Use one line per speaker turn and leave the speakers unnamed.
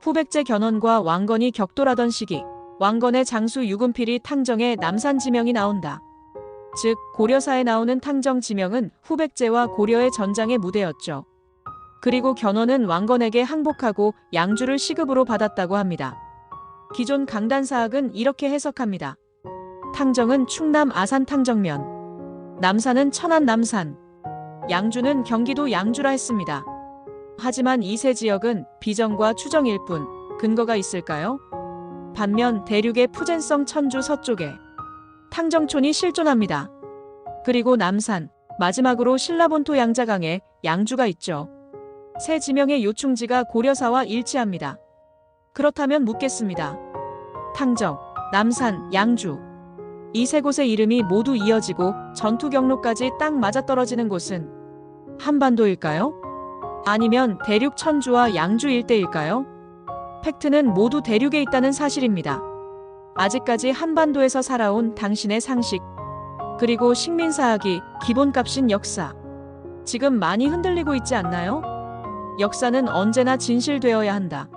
후백제 견훤과 왕건이 격돌하던 시기 왕건의 장수 유금필이 탕정에 남산 지명이 나온다. 즉 고려사에 나오는 탕정 지명은 후백제와 고려의 전장의 무대였죠. 그리고 견훤은 왕건에게 항복하고 양주를 시급으로 받았다고 합니다. 기존 강단사학은 이렇게 해석합니다. 탕정은 충남 아산 탕정면, 남산은 천안 남산, 양주는 경기도 양주라 했습니다. 하지만 이세 지역은 비정과 추정일 뿐 근거가 있을까요? 반면 대륙의 푸젠성 천주 서쪽에 탕정촌이 실존합니다. 그리고 남산, 마지막으로 신라본토 양자강에 양주가 있죠. 세 지명의 요충지가 고려사와 일치합니다. 그렇다면 묻겠습니다. 탕정, 남산, 양주. 이 세 곳의 이름이 모두 이어지고 전투 경로까지 딱 맞아떨어지는 곳은 한반도일까요? 아니면 대륙 천주와 양주 일대일까요? 팩트는 모두 대륙에 있다는 사실입니다. 아직까지 한반도에서 살아온 당신의 상식, 그리고 식민사학이 기본값인 역사. 지금 많이 흔들리고 있지 않나요? 역사는 언제나 진실되어야 한다.